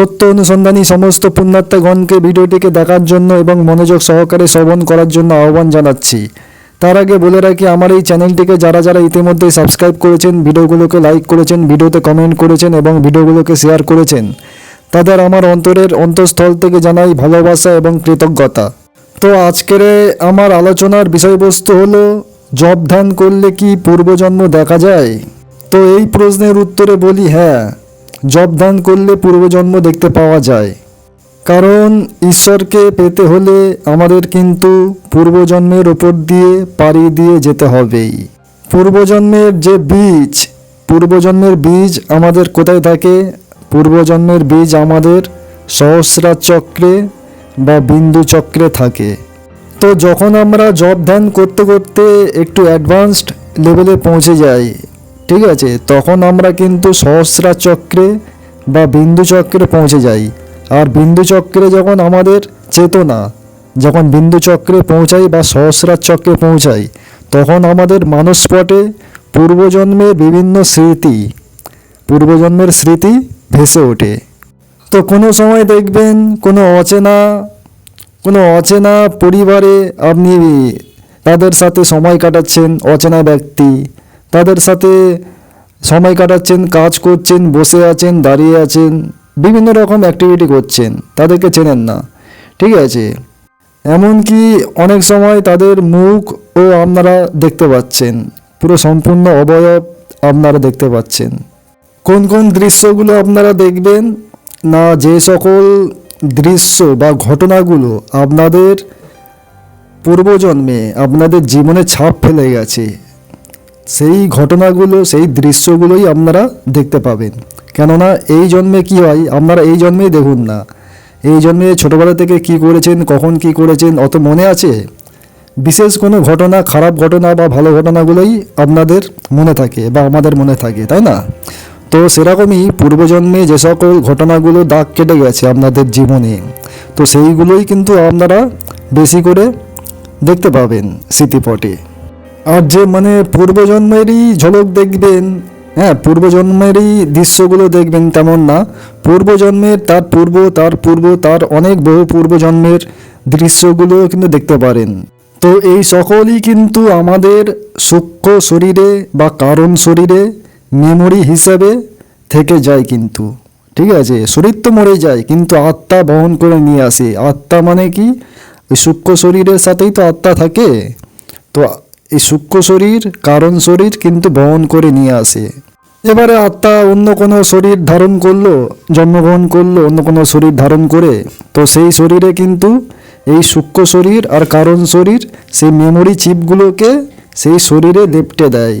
সত্য অনুসন্ধানী সমস্ত পুণ্যাত্মাগণকে ভিডিওটিকে দেখার জন্য এবং মনোযোগ সহকারে শ্রবণ করার জন্য আহ্বান জানাচ্ছি। তার আগে বলে রাখি, আমার এই চ্যানেলটিকে যারা যারা ইতিমধ্যে সাবস্ক্রাইব করেছেন, ভিডিওগুলোকে লাইক করেছেন, ভিডিওতে কমেন্ট করেছেন এবং ভিডিওগুলোকে শেয়ার করেছেন, তাদের আমার অন্তরের অন্তঃস্থল থেকে জানাই ভালোবাসা এবং কৃতজ্ঞতা। তো আজকের আমার আলোচনার বিষয়বস্তু হলো জব ধ্যান করলে কি পূর্বজন্ম দেখা যায়? তো এই প্রশ্নের উত্তরে বলি হ্যাঁ জব ধ্যান করলে পূর্বজন্ম দেখতে পাওয়া যায়। কারণ ঈশ্বরকে পেতে হলে আমাদের কিন্তু পূর্বজন্মের ওপর দিয়ে পাড়ি দিয়ে যেতে হবেই। পূর্বজন্মের যে বীজ, পূর্বজন্মের বীজ আমাদের কোথায় থাকে? পূর্বজন্মের বীজ আমাদের সহস্রা চক্রে বা বিন্দু চক্রে থাকে। তো যখন আমরা জব ধ্যান করতে করতে একটু অ্যাডভান্সড লেভেলে পৌঁছে যাই ঠিক আছে? তখন আমরা কিন্তু সহস্রা চক্রে বা বিন্দু চক্রে পৌঁছে যাই। আর বিন্দু চক্রে যখন আমাদের চেতনা, যখন বিন্দু চক্রে পৌঁছাই বা সহস্রার চক্রে পৌঁছাই, তখন আমাদের মানসপটে পূর্বজন্মের বিভিন্ন স্মৃতি, পূর্বজন্মের স্মৃতি ভেসে ওঠে। তো কোনো সময় দেখবেন কোনো অচেনা কোনো অচেনা পরিবারে আপনি তাদের সাথে সময় কাটাচ্ছেন, অচেনা ব্যক্তি তাদের সাথে সময় কাটাচ্ছেন, কাজ করছেন, বসে আছেন, দাঁড়িয়ে আছেন, বিভিন্ন রকম অ্যাক্টিভিটি করছেন। তাদেরকে চেনেন না। ঠিক আছে? এমনকি অনেক সময় তাদের মুখ ও আপনারা দেখতে পাচ্ছেন। পুরো সম্পূর্ণ অবয়ব আপনারা দেখতে পাচ্ছেন। কোন কোন দৃশ্যগুলো আপনারা দেখবেন? না, যে সকল দৃশ্য বা ঘটনাগুলো আপনাদের পূর্বজন্মে, আপনাদের জীবনে ছাপ ফেলে গেছে। সেই ঘটনাগুলো, সেই দৃশ্যগুলোই আপনারা দেখতে পাবেন। কেননা এই জন্মে কি হয়, আপনারা এই জন্মেই দেখুন না। এই জন্মে ছোটোবেলা থেকে কি করেছেন, কখন কি করেছেন, অত মনে আছে? বিশেষ কোনো ঘটনা, খারাপ ঘটনা বা ভালো ঘটনাগুলোই আপনাদের মনে থাকে বা আমাদের মনে থাকে, তাই না? তো সেরকমই পূর্বজন্মে যে সকল ঘটনাগুলো দাগ কেটে গেছে আপনাদের জীবনে, তো সেইগুলোই কিন্তু আপনারা বেশি করে দেখতে পাবেন স্মৃতিপটে। আর যে মানে পূর্বজন্মেরই ঝলক দেখবেন হ্যাঁ পূর্বজন্মেরই দৃশ্যগুলো দেখবেন তেমন না। পূর্বজন্মের তার পূর্ব তার পূর্ব, তার অনেক বহু পূর্বজন্মের দৃশ্যগুলো কিন্তু দেখতে পারেন। তো এই সকলই কিন্তু আমাদের সূক্ষ্ম শরীরে বা কারণ শরীরে মেমোরি হিসাবে থেকে যায় কিন্তু। ঠিক আছে? শরীর তো মরে যায়, কিন্তু আত্মা বহন করে নিয়ে আসে। আত্মা মানে কি? ওই সূক্ষ্ম শরীরের সাথেই তো আত্মা থাকে। তো এই সূক্ষ্ম শরীর, কারণ শরীর কিন্তু বহন করে নিয়ে আসে। এবারে আত্মা অন্য কোনো শরীর ধারণ করল, জন্মগ্রহণ করল, অন্য কোনো শরীর ধারণ করে, তো সেই শরীরে কিন্তু এই সূক্ষ্ম শরীর আর কারণ শরীর, সেই মেমোরি চিপগুলোকে সেই শরীরে লেপটে দেয়।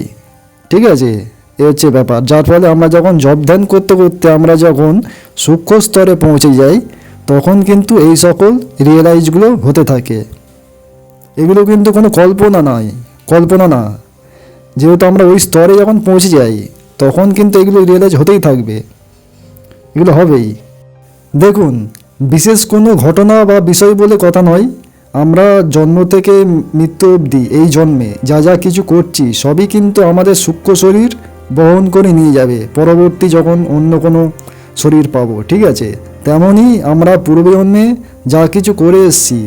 ঠিক আছে? এ হচ্ছে ব্যাপার। যার ফলে আমরা যখন জব ধ্যান করতে করতে আমরা যখন সূক্ষ্ম স্তরে পৌঁছে যাই, তখন কিন্তু এই সকল রিয়েলাইজগুলো হতে থাকে। এগুলো কিন্তু কোনো কল্পনা নয়। কল্পনা না। যেহেতু আমরা ওই স্তরে যখন পৌঁছে যাই, তখন কিন্তু এগুলো রিয়েলাইজ হতেই থাকবে। এগুলো হবেই। দেখুন, বিশেষ কোনো ঘটনা বা বিষয় বলে কথা নয়, আমরা জন্ম থেকে মৃত্যু অবধি এই জন্মে যা যা কিছু করছি, সবই কিন্তু আমাদের সূক্ষ্ম শরীর বহন করে নিয়ে যাবে। পরবর্তী যখন অন্য কোনো শরীর পাবো, ঠিক আছে? তেমনই আমরা পূর্বজন্মে যা কিছু করে এসছি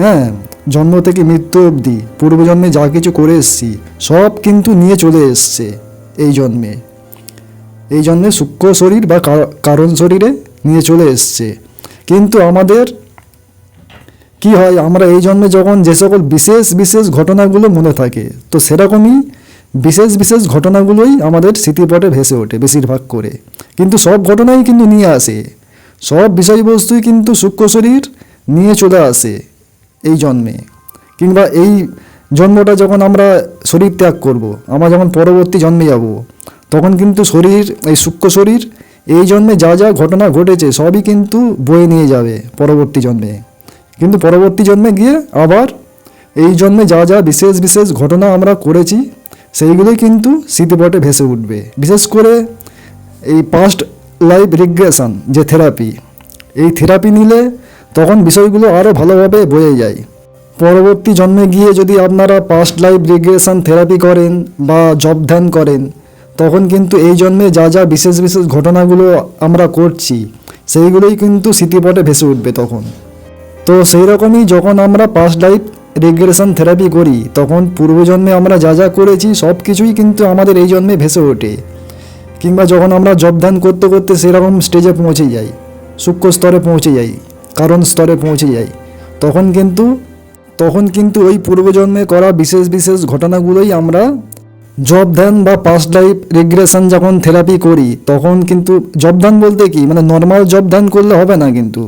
হ্যাঁ? জন্ম থেকে মৃত্যু অবধি পূর্বজন্মে যা কিছু করে এসছি, সব কিন্তু নিয়ে চলে এসছে এই জন্মে। এই জন্মে সূক্ষ্ম শরীর বা কারণ শরীরে নিয়ে চলে এসছে। কিন্তু আমাদের কি হয়, আমরা এই জন্মে যখন যে সকল বিশেষ বিশেষ ঘটনাগুলো মনে থাকে, তো সেরকমই বিশেষ বিশেষ ঘটনাগুলোই আমাদের স্মৃতিপটে ভেসে ওঠে বেশিরভাগ করে। কিন্তু সব ঘটনাই কিন্তু নিয়ে আসে। সব বিষয়বস্তুই কিন্তু সূক্ষ্ম শরীর নিয়ে চলে আসে। এই জন্মে। কিংবা এই জন্মটা যখন আমরা শরীর ত্যাগ করব, আমরা যখন পরবর্তী জন্মে যাব, তখন কিন্তু শরীর, এই সূক্ষ্ম শরীর, এই জন্মে যা যা ঘটনা ঘটেছে সবই কিন্তু বয়ে নিয়ে যাবে পরবর্তী জন্মে। কিন্তু পরবর্তী জন্মে গিয়ে আবার এই জন্মে যা যা বিশেষ বিশেষ ঘটনা আমরা করেছি, সেইগুলোই কিন্তু স্মৃতিপটে ভেসে উঠবে। বিশেষ করে এই পাস্ট লাইফ রিগ্রেশন যে থেরাপি এই থেরাপি নিলে বিষয়গুলো আরও ভালোভাবে বয়ে যায়। পরবর্তী জন্মে গিয়ে যদি আপনারা পাস্ট লাইফ রিগ্রেশন থেরাপি করেন বা জব ধ্যান করেন, তখন কিন্তু এই জন্মে যা যা বিশেষ বিশেষ ঘটনাগুলো আমরা করছি, সেইগুলোই কিন্তু স্মৃতিপটে ভেসে উঠবে তখন। তো সেই রকমই যখন আমরা পাস্ট লাইফ রিগ্রেশন থেরাপি করি, তখন পূর্বজন্মে আমরা যা যা করেছি, সব কিছুই কিন্তু আমাদের এই জন্মে ভেসে ওঠে। কিংবা যখন আমরা জব ধ্যান করতে করতে সেরকম স্টেজে পৌঁছে যাই, সূক্ষ্ম স্তরে পৌঁছে যাই কারণ স্তরে পৌঁছে যাই তখন কিন্তু তখন কিন্তু ওই পূর্বজন্মে করা বিশেষ বিশেষ ঘটনাগুলোই আমরা জব ধ্যান বা পাস্ট লাইফ রিগ্রেশন যখন থেরাপি করি, তখন কিন্তু জব ধ্যান বলতে কি? মানে নর্মাল জব ধ্যান করলে হবে না কিন্তু।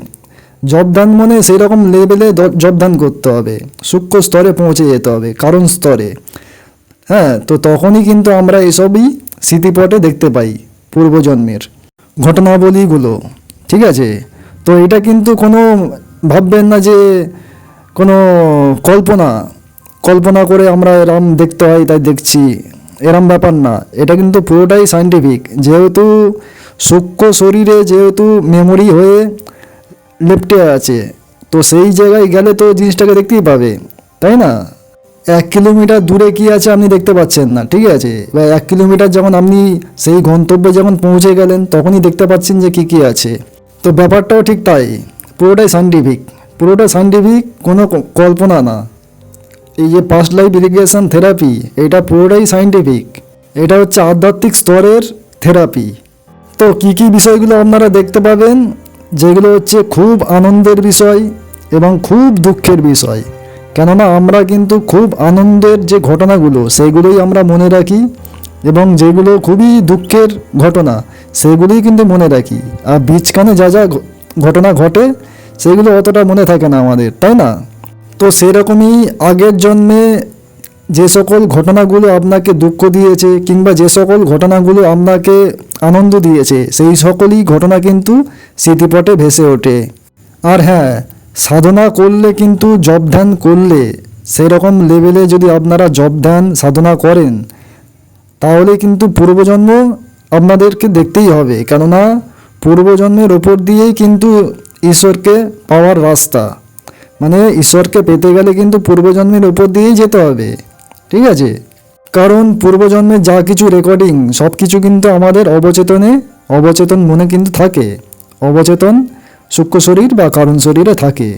জব ধ্যান মানে সেই রকম লেভেলে জব ধ্যান করতে হবে। সূক্ষ্ম স্তরে পৌঁছে যেতে হবে, কারণ স্তরে। হ্যাঁ তো তখনই কিন্তু আমরা এসবই স্মৃতিপটে দেখতে পাই পূর্বজন্মের ঘটনাবলীগুলো। ঠিক আছে? তো এটা কিন্তু কোনো ভাববেন না যে কোনো কল্পনা কল্পনা করে আমরা এরম দেখতে হয়, তাই দেখছি। এরম ব্যাপার না। এটা কিন্তু পুরোটাই সাইন্টিফিক যেহেতু সূক্ষ্ম শরীরে যেহেতু মেমোরি হয়ে লেপটে আছে, তো সেই জায়গায় গেলে তো জিনিসটাকে দেখতেই পাবে, তাই না? এক কিলোমিটার দূরে কি আছে আপনি দেখতে পাচ্ছেন না, ঠিক আছে? এক কিলোমিটার যখন আপনি সেই গন্তব্যে যখন পৌঁছে গেলেন, তখনই দেখতে পাচ্ছেন যে কি কি আছে। তো ব্যাপারটাও ঠিক তাই। পুরোটাই সাইন্টিফিক পুরোটা সাইন্টিফিক কোনো কল্পনা না। এই যে পাস্ট লাইফ ইরিগেশন থেরাপি এটা পুরোটাই সাইন্টিফিক এটা হচ্ছে আধ্যাত্মিক স্তরের থেরাপি তো কি কি বিষয়গুলো আপনারা দেখতে পাবেন, যেগুলো হচ্ছে খুব আনন্দের বিষয় এবং খুব দুঃখের বিষয়। কেননা আমরা কিন্তু খুব আনন্দের যে ঘটনাগুলো, সেগুলোই আমরা মনে রাখি। এবং যেগুলো খুবই দুঃখের ঘটনা, সেগুলোই কিন্তু মনে রাখি। আর বীজখানে যা যা ঘটনা ঘটে, সেগুলো অতটা মনে থাকে না আমাদের, তাই না? তো সেরকমই আগের জন্মে যে সকল ঘটনাগুলো আপনাকে দুঃখ দিয়েছে, কিংবা যে সকল ঘটনাগুলো আপনাকে আনন্দ দিয়েছে, সেই সকলই ঘটনা কিন্তু স্মৃতিপটে ভেসে ওঠে। আর হ্যাঁ সাধনা করলে কিন্তু জব ধ্যান করলে, সেরকম লেভেলে যদি আপনারা জব ধ্যান সাধনা করেন তাহলে কিন্তু পূর্বজন্ম আপনাদেরকে দেখতেই হবে, কেননা পূর্বজন্মের ওপর দিয়েই কিন্তু ঈশ্বরকে পাওয়ার রাস্তা। মানে ঈশ্বরকে পেতে গেলে কিন্তু পূর্বজন্মের ওপর দিয়েই যেতে হবে, ঠিক আছে? কারণ পূর্বজন্মের যা কিছু রেকর্ডিং সব কিছু কিন্তু আমাদের অবচেতনে, অবচেতন মনে কিন্তু থাকে। অবচেতন সূক্ষ্ম শরীর বা কারণ শরীরে থাকে।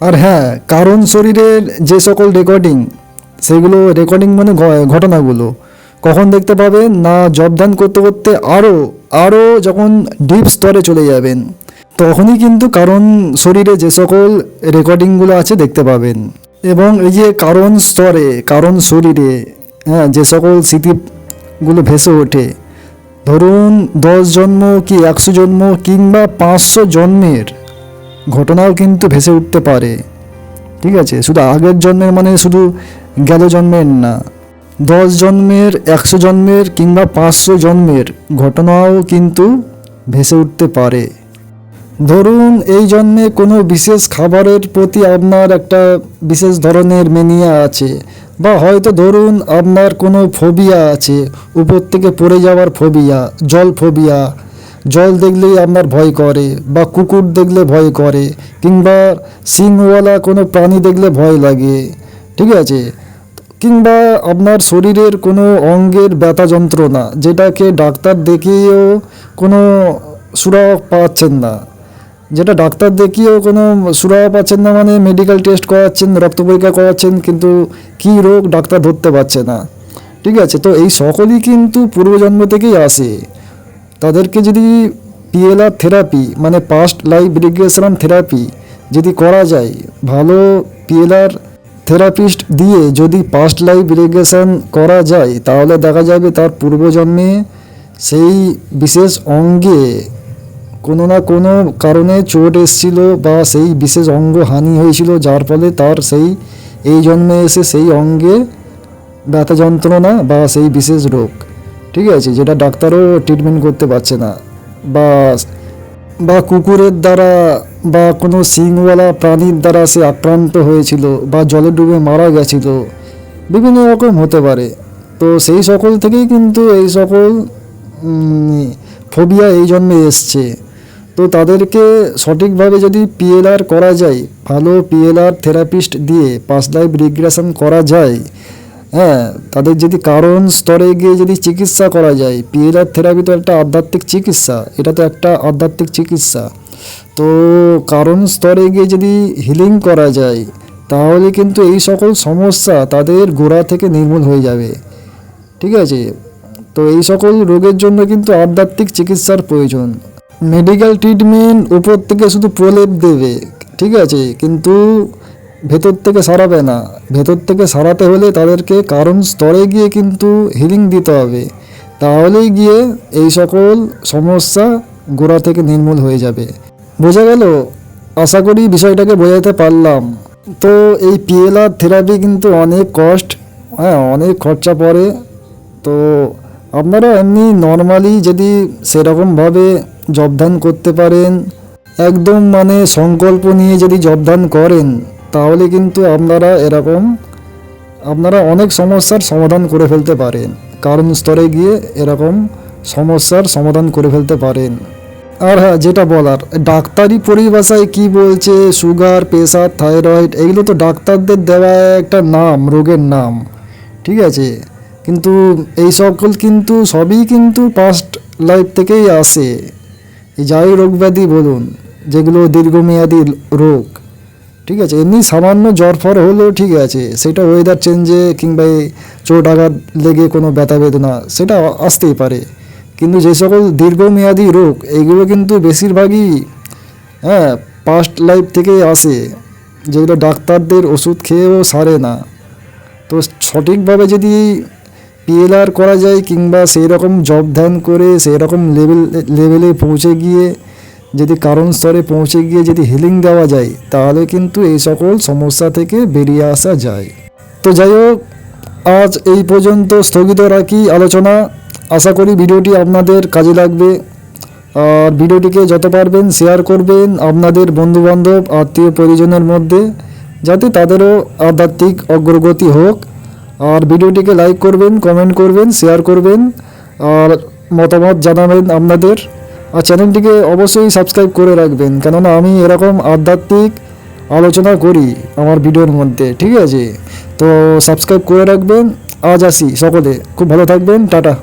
আর হ্যাঁ কারণ শরীরের যে সকল রেকর্ডিং সেগুলো রেকর্ডিং মানে ঘটনাগুলো কখন দেখতে পাবেন না জবদান করতে করতে আরও আরও যখন ডিপ স্তরে চলে যাবেন, তখনই কিন্তু কারণ শরীরে যে সকল রেকর্ডিংগুলো আছে দেখতে পাবেন। এবং এই যে কারণ স্তরে, কারণ শরীরে হ্যাঁ যে সকল স্মৃতিগুলো ভেসে ওঠে, ধরুন দশ জন্ম কি একশো জন্ম কিংবা পাঁচশো জন্মের ঘটনাও কিন্তু ভেসে উঠতে পারে। ঠিক আছে? শুধু আগের জন্মের মানে শুধু গেল জন্মের না। দশ জন্মের, একশো জন্মের কিংবা পাঁচশো জন্মের ঘটনাও কিন্তু ভেসে উঠতে পারে। ধরুন, এই জন্মে কোনো বিশেষ খাবারের প্রতি আপনার একটা বিশেষ ধরনের মেনিয়া আছে বা হয়তো ধরুন আপনার কোনো ফোবিয়া আছে, উপর থেকে পড়ে যাওয়ার ফোবিয়া জল ফোবিয়া জল দেখলেই আপনার ভয় করে বা কুকুর দেখলে ভয় করে কিংবা সিংওয়ালা কোনো প্রাণী দেখলে ভয় লাগে, ঠিক আছে? কিংবা আপনার শরীরের কোনো অঙ্গের ব্যথা যন্ত্রণা, যেটাকে ডাক্তার দেখিয়েও কোনো সুরাহ পাচ্ছেন না। যেটা ডাক্তার দেখিয়েও কোনো সুরাহ পাচ্ছেন না মানে মেডিকেল টেস্ট করাচ্ছেন, রক্ত পরীক্ষা করাচ্ছেন, কিন্তু কী রোগ ডাক্তার ধরতে পারছে না। ঠিক আছে, তো এই সকলই কিন্তু পূর্বজন্ম থেকেই আসে। তাদেরকে যদি পিএলআর থেরাপি মানে পাস্ট লাইফ রিগ্রেশন থেরাপি যদি করা যায়, ভালো পিএলআর থেরাপিস্ট দিয়ে যদি পাস্ট লাইফ রিগ্রেশন করা যায়, তাহলে দেখা যাবে তার পূর্বজন্মে সেই বিশেষ অঙ্গে কোনো না কোনো কারণে চোট এসেছিল বা সেই বিশেষ অঙ্গ হানি হয়েছিল, যার ফলে তার সেই, এই জন্মে এসে সেই অঙ্গে ব্যথা যন্ত্রণা বা সেই বিশেষ রোগ। ঠিক আছে? যেটা ডাক্তারও ট্রিটমেন্ট করতে পারছে না। বা বা কুকুরের দ্বারা বা কোনো সিংওয়ালা প্রাণীর দ্বারা সে আক্রান্ত হয়েছিল বা জলে ডুবে মারা গেছিল, বিভিন্ন রকম হতে পারে। তো সেই সকল থেকেই কিন্তু এই সকল ফোবিয়া এই জন্মে এসছে। তো তাদেরকে সঠিকভাবে যদি পিএলআর করা যায়, ভালো পিএলআর থেরাপিস্ট দিয়ে পাস লাইফ রিগ্রেশন করা যায় হ্যাঁ তাদের যদি কারণ স্তরে গিয়ে যদি চিকিৎসা করা যায়, পিএলআর থেরাপি তো একটা আধ্যাত্মিক চিকিৎসা, এটা তো একটা আধ্যাত্মিক চিকিৎসা। তো কারণ স্তরে গিয়ে যদি হিলিং করা যায়, তাহলে কিন্তু এই সকল সমস্যা তাদের গোড়া থেকে নির্মূল হয়ে যাবে। ঠিক আছে? তো এই সকল রোগের জন্য কিন্তু আধ্যাত্মিক চিকিৎসার প্রয়োজন। মেডিকেল ট্রিটমেন্ট উপর থেকে শুধু প্রলেপ দেবে, ঠিক আছে? কিন্তু ভেতর থেকে সারাবে না। ভেতর থেকে সারাতে হলে তাদেরকে কারণ স্তরে গিয়ে কিন্তু হিলিং দিতে হবে। তাহলেই গিয়ে এই সকল সমস্যা গোড়া থেকে নির্মূল হয়ে যাবে। বোঝা গেল? আশা করি বিষয়টাকে বোঝাতে পারলাম। তো এই পিএলআর থেরাপি কিন্তু অনেক কস্ট হ্যাঁ অনেক খরচা পড়ে। তো আপনারা এমনি নর্মালি যদি সেরকমভাবে জবধান করতে পারেন, একদম মানে সংকল্প নিয়ে যদি জবধান করেন তাহলে কিন্তু আপনারা এরকম, আপনারা অনেক সমস্যার সমাধান করে ফেলতে পারেন। কারণ স্তরে গিয়ে এরকম সমস্যার সমাধান করে ফেলতে পারেন। আর হ্যাঁ যেটা বলার, ডাক্তারি পরিভাষায় কি বলছে? সুগার প্রেশার থাইরয়েড এগুলো তো ডাক্তারদের দেওয়া একটা নাম, রোগের নাম। ঠিক আছে? কিন্তু এই সকল কিন্তু সবই কিন্তু পাস্ট লাইফ থেকেই আসে। যাই রোগ ব্যাধি, বলুন, যেগুলো দীর্ঘমেয়াদী রোগ। ঠিক আছে, এমনি সামান্য জ্বর ফর হলেও ঠিক আছে, সেটা ওয়েদার চেঞ্জে কিংবা চোট আঘাত লেগে কোনো ব্যথা বেদনা, সেটা আসতেই পারে। কিন্তু যে সকল দীর্ঘমেয়াদী রোগ এইগুলো কিন্তু বেশিরভাগই হ্যাঁ পাস্ট লাইফ থেকেই আসে, যেগুলো ডাক্তারদের ওষুধ খেয়েও সারে না। তো সঠিকভাবে যদি পিএলআর করা যায় কিংবা সেই রকম জব ধ্যান করে সেই রকম লেভেল লেভেলে পৌঁছে গিয়ে যদি কারণ স্তরে পৌঁছে গিয়ে যদি হিলিং দেওয়া যায়, তাহলে কিন্তু এই সকল সমস্যা থেকে বেরিয়ে আসা যায়। তো যাই হোক, আজ এই পর্যন্ত স্থগিত রাখি আলোচনা। আশা করি ভিডিওটি আপনাদের কাজে লাগবে। আর ভিডিওটিকে যত পারবেন শেয়ার করবেন আপনাদের বন্ধুবান্ধব, আত্মীয় পরিজনের মধ্যে, যাতে তাদেরও আধ্যাত্মিক অগ্রগতি হোক। আর ভিডিওটিকে লাইক করবেন কমেন্ট করবেন শেয়ার করবেন। আর মতামত জানাবেন আপনাদের। আর চ্যানেলটিকে অবশ্যই সাবস্ক্রাইব করে রাখবেন। কেননা আমি এরকম আধ্যাত্মিক আলোচনা করি আমার ভিডিওর মধ্যে, ঠিক আছে? তো সাবস্ক্রাইব করে রাখবেন। আজ আসি সকলে। খুব ভালো থাকবেন। টাটা।